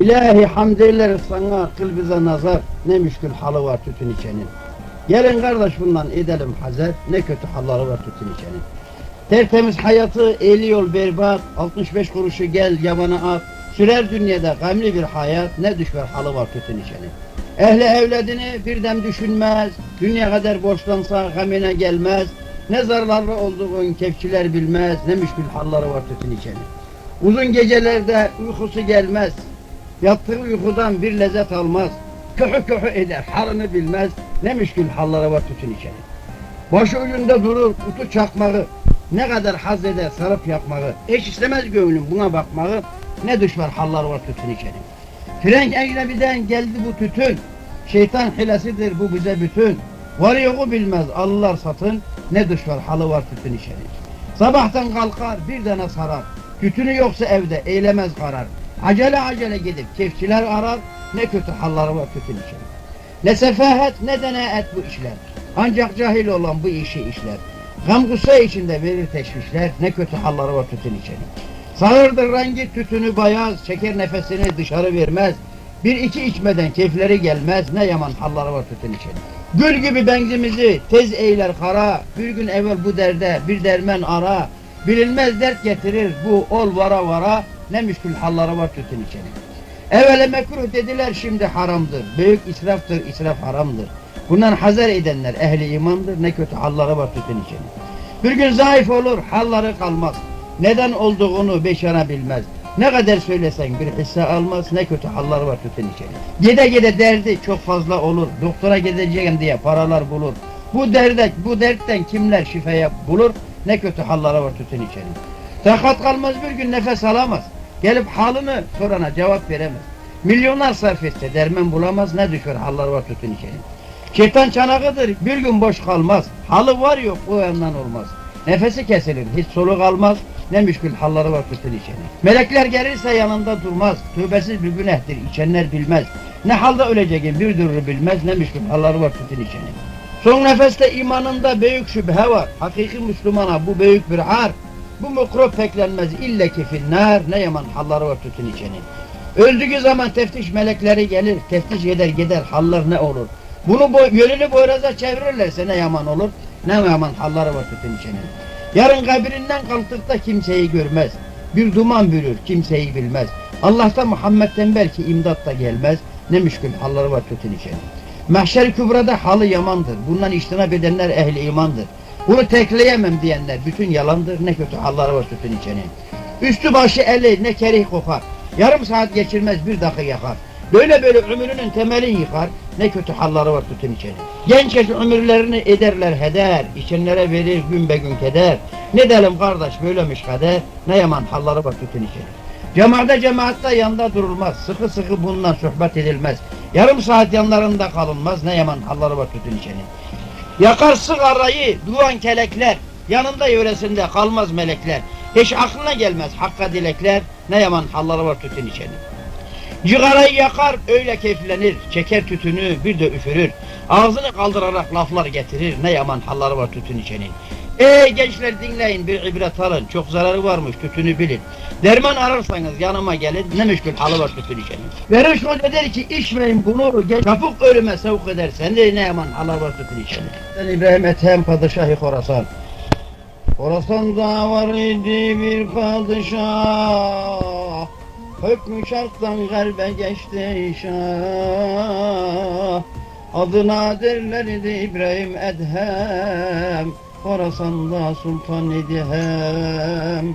İlahi hamd sana kıl bize nazar. Ne müşkül halı var tütün içenin. Gelin kardeş bundan edelim hazer ne kötü halları var tütün içenin. Tertemiz hayatı eli yol berbat. 65 kuruşu gel yabana at. Sürer dünyada gamli bir hayat. Ne düşver halı var tütün içenin. Ehli evladını bir dem düşünmez. Dünya kadar borçlansa gamine gelmez. Ne zararlı olduğun kefçiler bilmez. Ne müşkül halları var tütün içenin. Uzun gecelerde uykusu gelmez Yattığı uykudan bir lezzet almaz. Köhü köhü eder, halını bilmez. Ne müşkül hallara var tütün içeni. Başı ucunda durur, kutu çakmağı. Ne kadar haz eder sarıp yakmağı. Eş istemez gönlüm buna bakmağı. Ne düşman hallar var tütün içeni. Frenk ecnebiden geldi bu tütün. Şeytan hilesidir bu bize bütün. Var yoku bilmez alırlar satın. Ne düşman halı var tütün içeni. Sabahtan kalkar bir tane sarar. Tütünü yoksa evde eylemez karar. Acele acele gidip çiftçiler arar, ne kötü halları var tütün için. Ne sefahet ne de ne et bu işler. Ancak cahil olan bu işi işler. Gam gussa içinde verir teşvişler, ne kötü halları var tütün için. Sağırdır rengi tütünü bayaz, çeker nefesini dışarı vermez. Bir iki içmeden keyifleri gelmez, ne yaman halları var tütün için. Gül gibi benzimizi tez eyler kara, bir gün evvel bu derde bir dermen ara. Bilinmez dert getirir bu ol vara vara, ne müşkül halları var tütün içeni. Evvela mekruh dediler şimdi haramdır. Büyük israftır, israf haramdır. Bundan hazar edenler ehli imandır. Ne kötü halları var tütün içeni. Bir gün zayıf olur, halları kalmaz. Neden olduğunu beşara bilmez. Ne kadar söylesen bir hisse almaz, ne kötü halları var tütün içeni. Gide gide derdi çok fazla olur. Doktora gideceğim diye paralar bulur. Bu derde, bu dertten kimler şifaya bulur, ne kötü halları var tütün içeni. Takat kalmaz bir gün nefes alamaz. Gelip halını sorana cevap veremez. Milyonlar sarf etse derman bulamaz ne düşer hallar var tütün içeri. Şeytan çanağıdır bir gün boş kalmaz. Halı var yok o yandan olmaz. Nefesi kesilir hiç soluk almaz. Ne müşkül halları var tütün içeri. Melekler gelirse yanında durmaz. Tövbesiz bir günahdır içenler bilmez. Ne halde öleceğini bir dürrü bilmez. Ne müşkül halları var tütün içeri. Son nefeste imanında büyük şüphe var. Hakiki Müslümana bu büyük bir har. Bu mikrop peklenmez ille ki finnar ne yaman halları var tütün içeni. Öldüğü zaman teftiş melekleri gelir, teftiş eder gider hallar ne olur. Bunu boy, yönünü boyraza çevirirlerse ne yaman olur, ne yaman halları var tütün içeni. Yarın kabirinden kalktıkta kimseyi görmez. Bir duman bürür, kimseyi bilmez. Allah'ta Muhammed'den belki imdat da gelmez. Ne müşkül halları var tütün içeni. Mahşer kübrada halı yamandır. Bundan iştinap edenler ehli imandır. Bunu tekleyemem diyenler bütün yalandır. Ne kötü halları var tütün içeni. Üstü başı eli ne kerih kokar. Yarım saat geçirmez bir dakika yakar. Böyle böyle ömrünün temeli yıkar. Ne kötü halları var tütün içeni. Genç yaş ömürlerini ederler heder. İçenlere verir gün be gün keder. Ne derim kardeş böylemiş kader. Ne yaman halları var tütün içeni. Cemaate cemaatte yanında durulmaz. Sıkı sıkı bundan sohbet edilmez. Yarım saat yanlarında kalınmaz. Ne yaman halları var tütün içeni. Yakar sigarayı duvan kelekler. Yanında yöresinde kalmaz melekler. Hiç aklına gelmez hakka dilekler. Ne yaman halları var tütün içeni. Cigarayı yakar öyle keyiflenir. Çeker tütünü bir de üfürür. Ağzını kaldırarak laflar getirir. Ne yaman halları var tütün içenin. Ey gençler dinleyin bir ibret alın. Çok zararı varmış tütünü bilin. Derman ararsanız yanıma gelin. Ne müşkül halı var tütün içenin. Veriş hoca der ki içmeyin bunu. Çabuk ölüme sevk eder. Sen de ne yaman halı var tütün içenin. Ben İbrahim Ethem Padişahı Khorasan. Khorasan'da var idi bir padişah. Hükmü şarttan kalbe geçti şah. Adına derlerdi İbrahim Edhem. Khorasan'da sultan idi hem.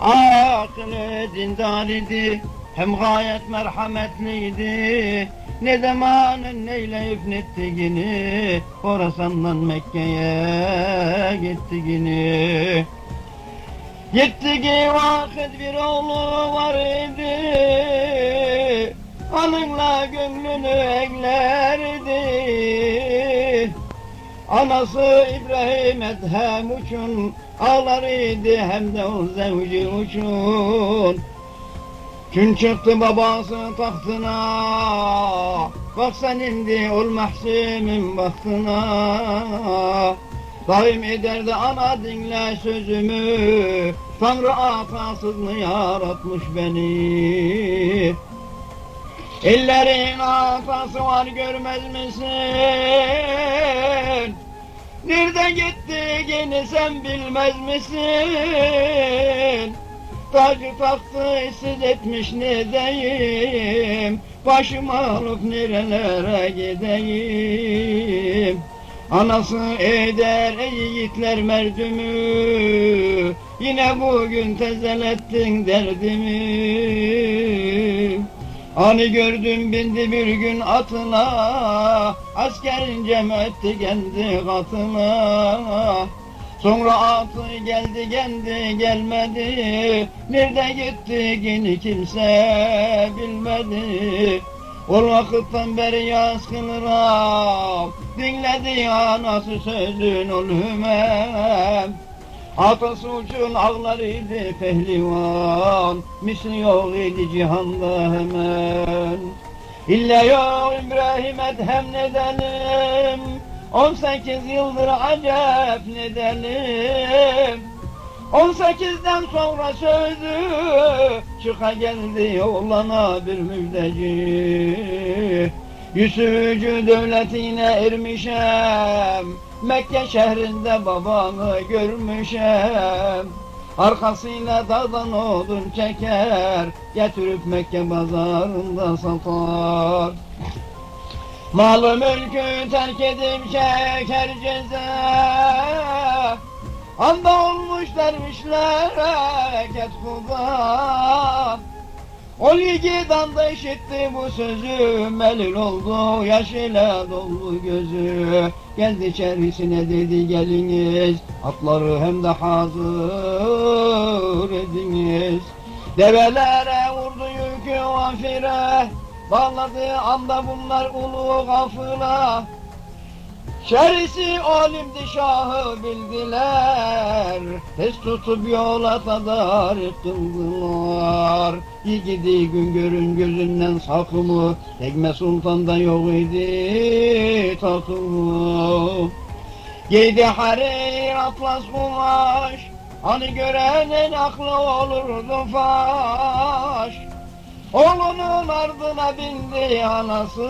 Aklı dindar idi hem gayet merhametliydi Ne zamanın neyleyip nettiğini Horasan'dan Mekke'ye gittiğini. Gittiği vakit bir oğlu var idi Onunla gönlünü eklerdi Anası İbrahim Edhem uçun Ağlar idi hem de o zevci uçun. Gün çıktı babası tahtına Bak sen indi ol mahsimin bahtına. Daim ederdi ana dinle sözümü Tanrı atasız mı yaratmış beni. Ellerin atası var görmez misin? Nerede gitti gene sen bilmez misin? Tacı taktı siz etmiş ne diyeyim? Başımı alıp nerelere gideyim? Anası eder ey yiğitler merdümü Yine bugün tezelettin derdimi Hani gördüm bindi bir gün atına Askerin cem etti kendi katına. Sonra atı geldi geldi gelmedi. Nerede gitti yine kimse bilmedi. O vakıttan beri yaz kılırım Dinledi anası sözün ölümem Atası uçun ağlarıydı pehlivan. Misli yok idi cihanda hemen. İlla yok İbrahim edhem nedelim 18 yıldır acep nedelim 18'den sonra sözü çıka geldi oğlana bir müjdeci Yusuf'cu devletine ermişem Mekke şehrinde babanı görmüşem. Arkasıyla dağdan odun çeker Getirip Mekke pazarında satar. Malı mülkü terk edip çeker ceza. Anda olmuş dervişler hareket kuda Ol yiğit anda işitti bu sözü. Melil oldu yaş ile doldu gözü. Geldi içerisine dedi geliniz. Atları hem de hazır ediniz. Develere vurdu yükü vafire. Bağladığı anda bunlar ulu gafıla Şerisi alimdi şahı bildiler. Tez tutup yola tadarik kıldılar Yiğidi gün görün gözünden sakımı. Tekme sultanda yok idi takımı. Giydi harir atlas kumaş. Hani görenin aklı olurdu faş Oğlunun ardına bindi anası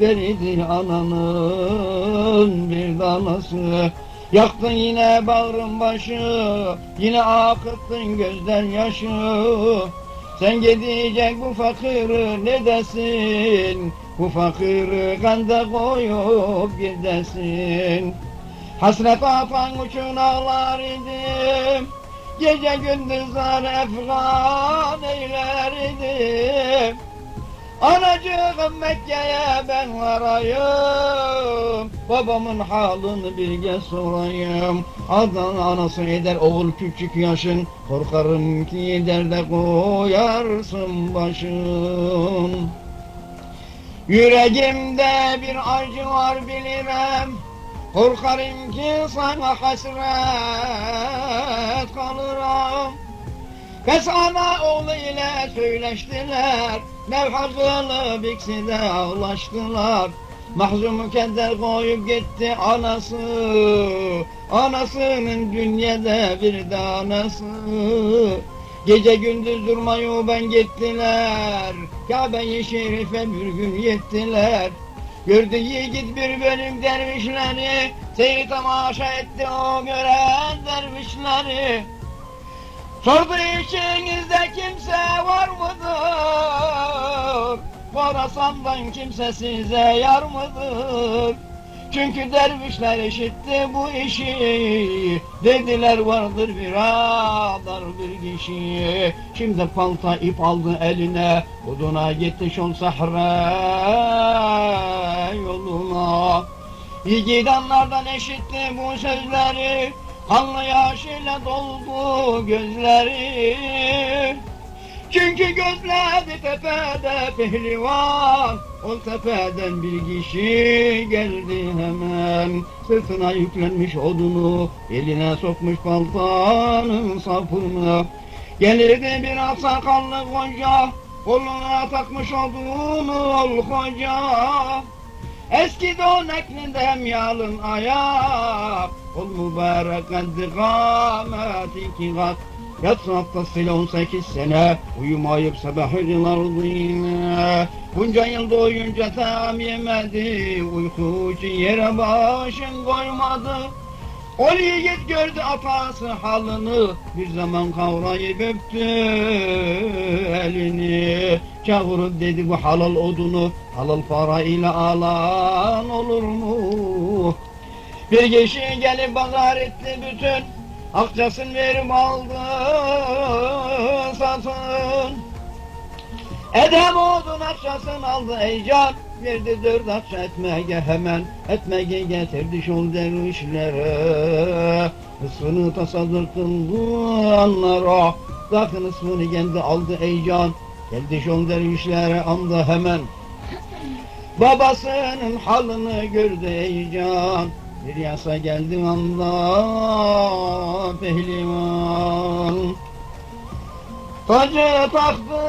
Veridi ananın bir danası. Yaktın yine bağrın başı Yine akıttın gözden yaşı. Sen gidecek bu fakiri ne desin? Bu fakiri kanda koyup gidesin. Hasret atan uçun ağlar idim Gece gündüz zar efgan eylerdim. Anacığım Mekke'ye ben varayım. Babamın halını bir kez sorayım. Adan anası eder oğul küçük yaşın. Korkarım ki derde koyarsın başın. Yüreğimde bir acı var bilirim Korkarım ki sana hasret kalırım. Kız ana oğlu ile söyleştiler. Nevhakılı bikside ağlaştılar Mahzumu keder koyup gitti anası. Anasının dünyada bir de anası Gece gündüz durmayı ben gittiler. Kabe-i Şerif'e bir gün yettiler Gördü yiğit bir bölüm dervişleri Seyri tamaşa etti o gören dervişleri Sordu içinizde kimse var mıdır? Horasan'dan kimse size yar mıdır? Çünkü dervişler işitti bu işi. Dediler vardır bir adar bir kişi. Şimdi palta ip aldı eline Oduna gitti şol sahra yoluna. Yiğidanlardan eşitti bu sözleri Kanlı yaş ile doldu gözleri çünkü gözledi tepede pehlivan O tepeden bir kişi geldi hemen. Sırtına yüklenmiş odunu Eline sokmuş paltanın sapını. Gelirdi bir sakallı koca Koluna takmış odunu ol koca. Eski don eklinde hem yalın ayak Ol mübarek kaddi kâmet iki kat Yatsı haftasıyla 18 sene Uyumayıp sabahırlardı yine Bunca yıl doyunca tam yemedi. Uyku için yere başın koymadı. O yiğit gördü atası halını Bir zaman kavrayıp öptü elini Çağırıp dedi bu halal odunu Halal para ile alan olur mu? Bir kişi gelip pazar etti bütün Akçasını verip aldı satın Edem odun akçasını aldı ey can. Verdi dört akça etmeye hemen. Etmeyi getirdi şol dervişlere. Isfını tasadırtıldı anlara. Zakın ısfını kendi aldı ey can. Geldi şol dervişlere andı hemen. Babasının halını gördü ey can Bir yasa geldi anda pehlivan. Tacı taktı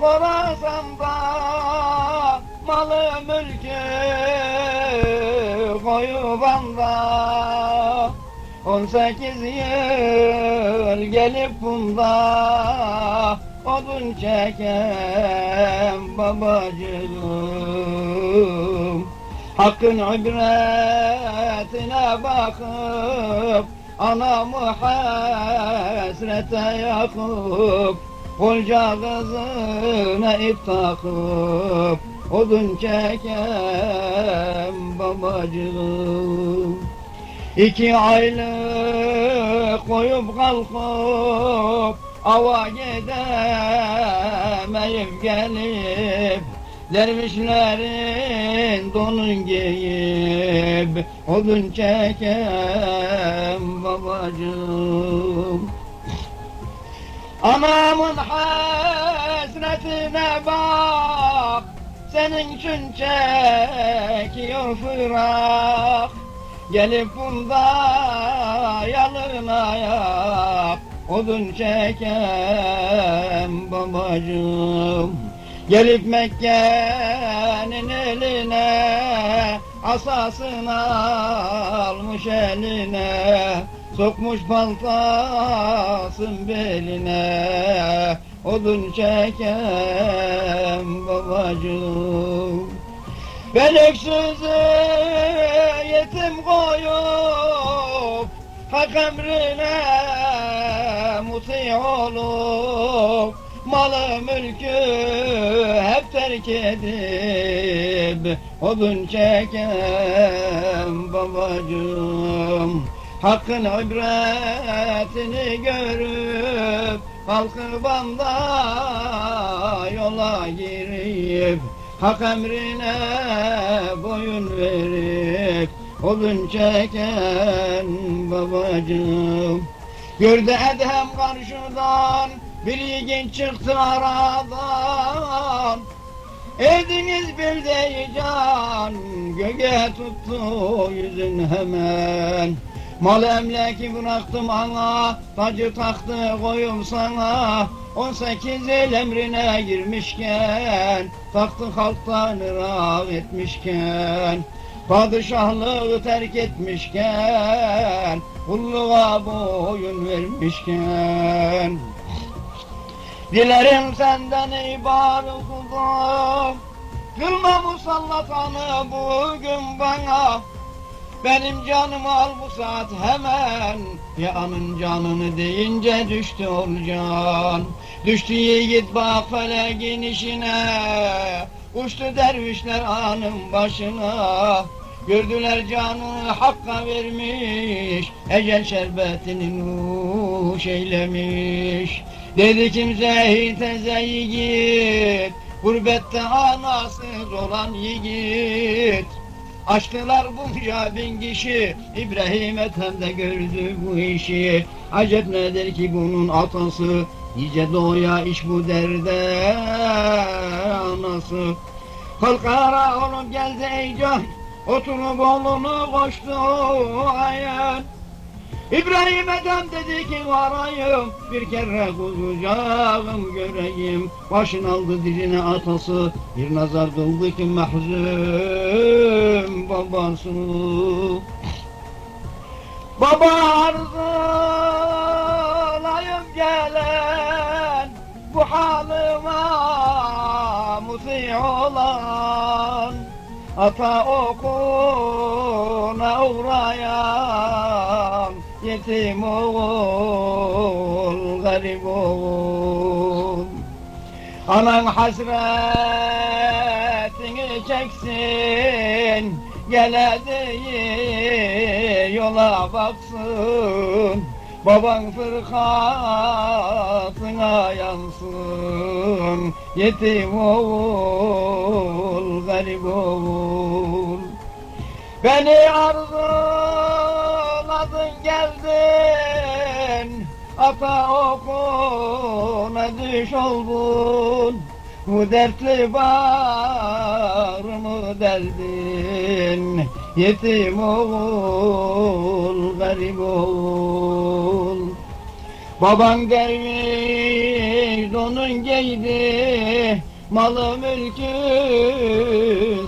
Horasan'da Malı mülkü koyubanda On sekiz yıl gelip bunda Odun çeken babacığım Hakkın ibretine bakıp Anamı hasrete yakıp Koca kızına ip takıp Odun çeken babacığım. İki aylık koyup kalkıp Ava gidemeyip gelip Dervişlerin donun giyip Odun çeken babacığım. Anamın hasretine bak Senin için çekiyor fırak. Gelip bunda yalın ayak Odun çeken babacığım Gelip Mekke'nin eline Asasını almış eline Sokmuş baltasın beline. Odun çeken babacığım. Ben öksüzü yetim koyup Hak emrine muti olup Malı mülkü hep terk edip Odun çeken babacığım. Hakkın ibretini görüp Kalkıp anda yola girip Hak emrine boyun verip Odun çeken babacığım. Gördü Edhem karşıdan Bir yiğit çıktı aradan. Ediniz bir de can. Göğe tuttu yüzün hemen. Mal emlaki bıraktım ana. Tacı taktı koyum sana. 18 el emrine girmişken Taktı halktan ırak etmişken. Padişahlığı terk etmişken Kulluğa boyun vermişken Dilerim senden ibaret kudum Kılma musallatanı bugün bana. Benim canımı al bu saat hemen. Ya anın canını deyince düştü ol can Düştü yiğit bak feleğin işine. Uçtu dervişler anın başına. Gördüler canı hakka vermiş. Ecel şerbetini nuş eylemiş Dedi kimse teze yiğit Gurbette anasız olan yiğit. Açtılar bunca bin kişi İbrahim Ethem de gördü bu işi. Acep nedir ki bunun atası? Nice doğuya iş bu derde anası. Kalkara olup geldi ey can Oturup oğlunu koştu ayan İbrahim Edem dedi ki varayım bir kere kuzucağım göreyim. Başın aldı diline atası bir nazar kıldı ki mahzun babası. Baba arzulayım gelen bu halıma musi olan ata okuna uğrayan yetim oğul, garip oğul. Anan hasretini çeksin, gelediği yola baksın. Baban fırkasına yansın, yetim oğul, garip oğul. Beni arzuladın geldin. Ata okuna düş oldun Bu dertli bağrımı deldin? Yetim oğul, garip oğul. Baban derviş donun giydi. Malı mülkü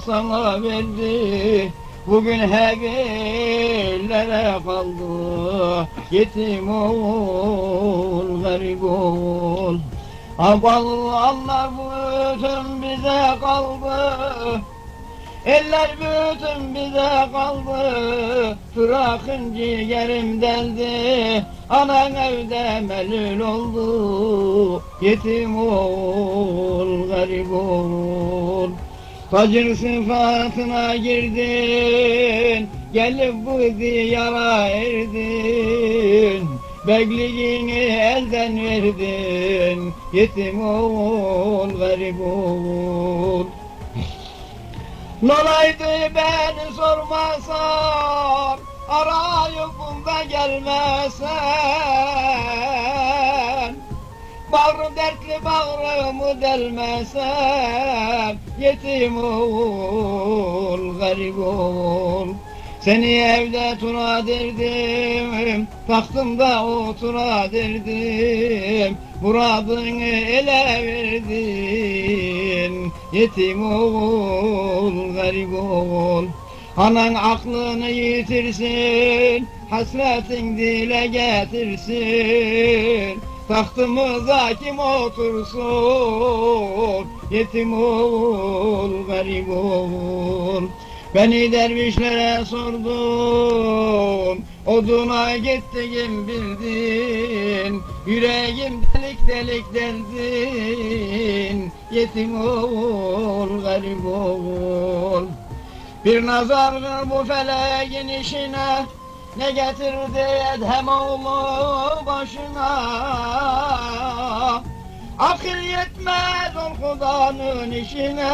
sana verdi Bugün hep ellere kaldı. Yetim oğul, garip oğul. Allah bütün bize kaldı. Eller bütün bize kaldı. Fırakın ciğerim deldi. Anan evde melül oldu. Yetim oğul, garip oğul Facır sıfatına girdin Gelip bu diyara erdin. Begliğini elden verdin Yetim oğul, garip oğul. Nolaydı beni sormasan Arayıp bunda gelmesen Bağrım dertli bağrımı delmesen Yetim oğul, garip oğul Seni evde tura derdim Tahtımda otura derdim. Muradını ele verdin Yetim oğul, garip oğul Anan aklını yitirsin Hasretin dile getirsin Tahtımıza kim otursun? Yetim oğul, garip oğul Beni dervişlere sordum Oduna gittiğim bildin. Yüreğim delik delik deldin Yetim oğul, garip oğul Bir nazardır bu feleğin işine Ne getirdi Edhem oğlu başına? Akıl yetmez ol Kudanın işine.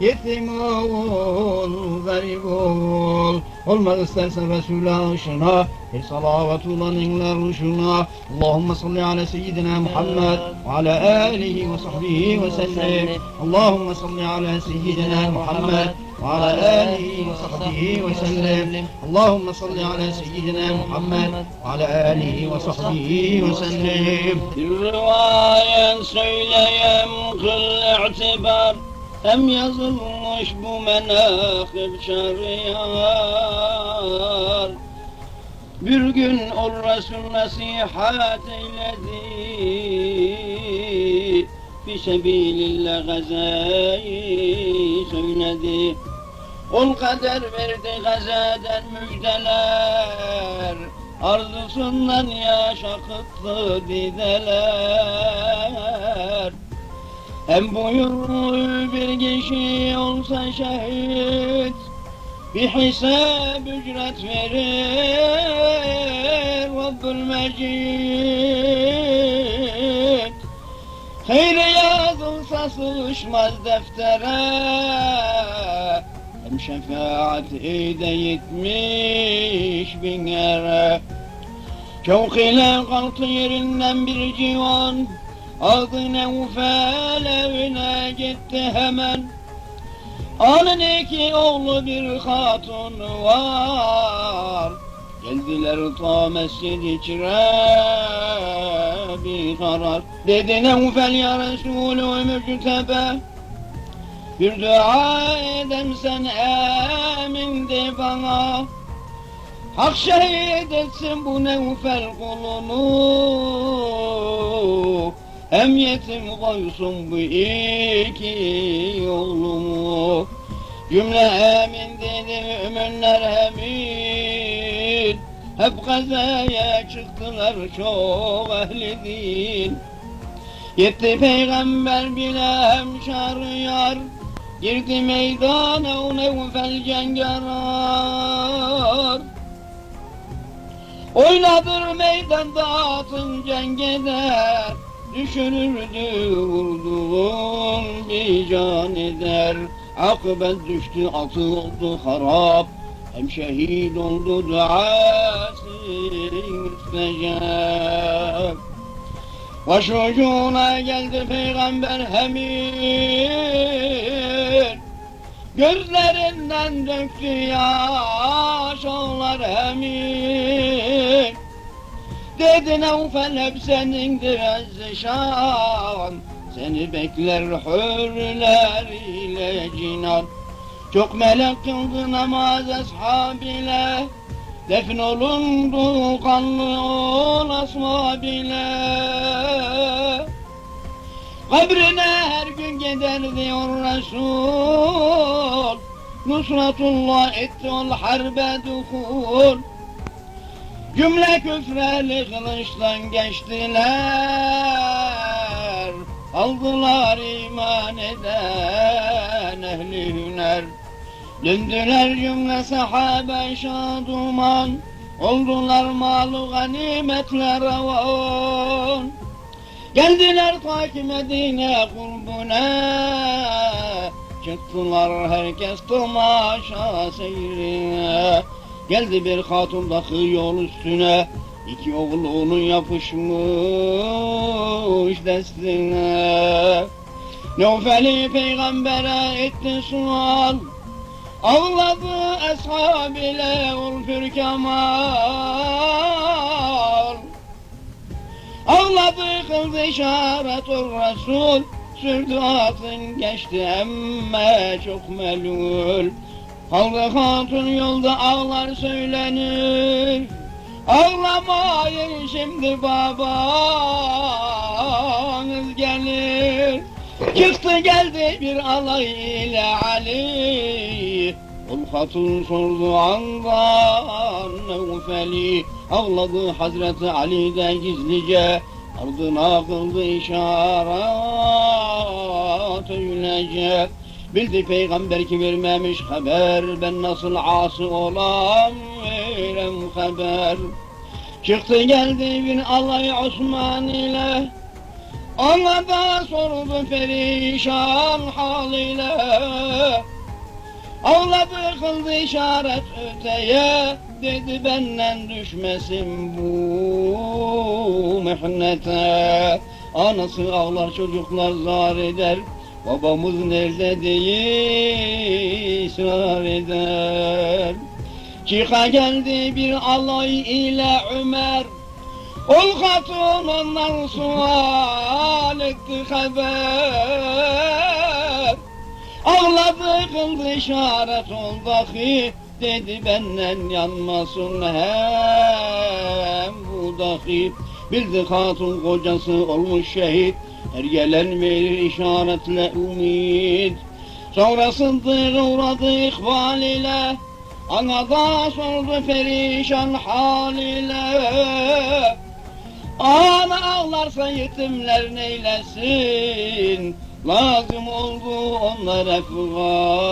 Yetim oğul, garip oğul. Olmaz istersen Resul'a ışına Bir salavatullah inler ruşuna Allahümme salli ala seyyidina Muhammed Ve ala alihi ve sahbihi ve sellem. Allahümme salli ala seyyidina Muhammed وعلى آله وصحبه وسلم اللهم صل على سيدنا محمد وعلى آله وصحبه وسلم Bir rivayen söyleyem kıl i'tibar Hem yazılmış bu menakıb şeriyar Bir gün o Resul nasihat eyledi Fi sebilillah gazayı söyledi Ol kader verdi gazadan müjdeler. Arzusundan yaş akıttı dideler. Hem buyurdu bir kişi olsa şehit Bir hesap ücret verir. Rabbül Mecid Hayır yazılsa sığışmaz deftere Hem şefaat de yetmiş bin ere Çok ile kalktı yerinden bir civan Aldı Nevfel evine gitti hemen. Onun iki oğlu bir hatun var. Geldiler ta mescid içre bir karar. Dedi Nevfel ya Resulü müctebe Bir dua edem sen emin de bana. Hak şehit etsin bu Nevfel kulunu. Hem yetim koysun bu iki yolumu. Cümle emin dedi müminler emin. Hep gazaya çıktılar çok ehli din. Gitti peygamber bile hemşarıyar Girdi meydana o nevfel cengarar. Oynadır meydanda atın cenk eder Düşürürdü vurduğun bir can eder. Akıbet düştü atıldı harap. Hem şehit oldu duası müstecap. Başucuna geldi peygamber hemin Gözlerinden döktü yaş onlar hemin Dedi Nevfel hep senindir ezzişan Seni bekler hürler ile cinan. Çok melek kıldı namaz ashab ile Defn olundu kanlı ol ashab ile Kabrine her gün gider diyor Resul Nusratullah etti ol harbe duhul Cümle küfreli kılıçtan geçtiler. Aldılar iman eden ehli hüner Döndüler cümle sahabe şaduman. Oldular malı ganimetler revan Geldiler ta ki Medine kurbuna. Çıktılar herkes tomaşa seyrine. Geldi bir hatun yol üstüne. İki oğlunu yapışmış destine. Nevfeli peygambere etti sual. Ağladı ashab ile ulfür kemal İşaret ol Resul. Sürdü atın geçti emme çok melul. Kaldı hatun yolda ağlar söylenir. Ağlamayın şimdi babanız gelir. Çıktı geldi bir alay ile Ali. Ul hatun sordu andan Nevfeli Ağladı Hazreti Ali de gizlice Ardına kıldı işaret öylece Bildi peygamber ki vermemiş haber Ben nasıl ası olam verem haber. Çıktı geldi bir alay Osman ile Ona da sordu perişan hal ile. Ağladı kıldı işaret öteye Dedi benden düşmesin bu mihnete Anası ağlar çocuklar zar eder. Babamız nerede diye ısrar eder. Çıka geldi bir alay ile Ömer. Ol hatun ondan sual etti haber. Ağladı kıldı işaret ol dahi Dedi benden yanmasın hem bu dahi Bildi hatun kocası olmuş şehit. Her gelen verir işaretle umid Sonra sıddık uğradı ikbal ile. Anada sordu perişan hal ile. Ana ağlarsa yetimler neylesin? Lazım oldu onlar efgan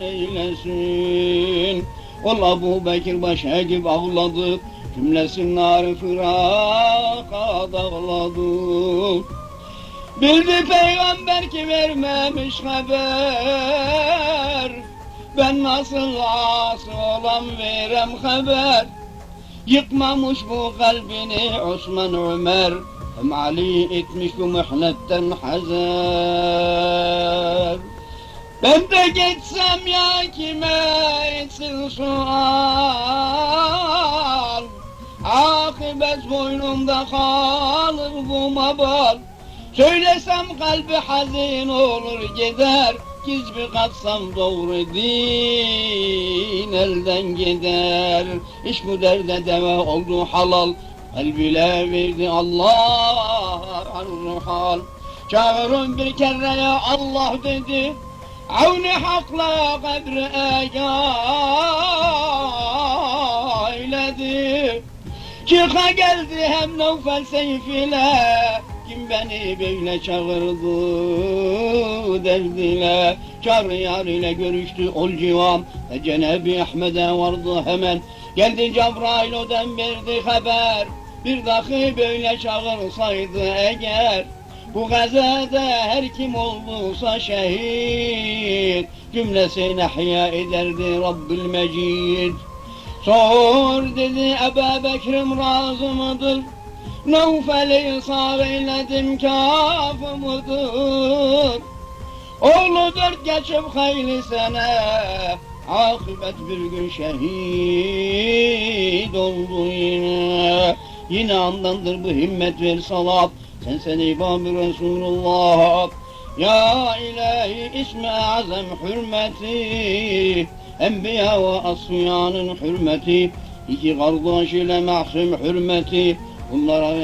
eylesin. Ol Abu Bekir başa gibi ağladı Cümlesin nar fıraka dağladı Bildi peygamber ki vermemiş haber. Ben nasıl as olam verem haber. Yıkmamış bu kalbini Osman Ömer. Hem Ali etmiş bu mühnetten hazer Ben de geçsem ya kime etsin sual Akıbet boynumda kalır bu mabal. Söylesem kalbi hazin olur gider. Gizbi katsam doğru din elden gider. İş bu derde deva oldu halal. Kalbile verdi Allah ruhal Çağırın bir kere ya Allah dedi. Avni hakla kadri eyledi Çıka geldi hem Nevfel seyfiyle Kim beni böyle çağırdı derdiyle Çağrı yar ile görüştü ol civam. E Cenab-ı Ahmet'e vardı hemen. Geldi Cebrail odan verdi haber. Bir dahi böyle çağırsaydı eğer. Bu gazada her kim olduysa şehit. Cümlesini ihya ederdi Rabbül Mecid Sor dedi Ebu Bekir'im razı mıdır? Nevfel'i sağ eyledim kafı mıdır? Oğlu dört geçip hayli sene Akıbet bir gün şehit oldu yine Yine andandır bu himmet ver salat Sen sen İmam-ı Resulullah Ya ilahi ismi azam hürmeti Enbiya ve asfiyanın hürmeti İki kardeş ile mahsum hürmeti. Bunlara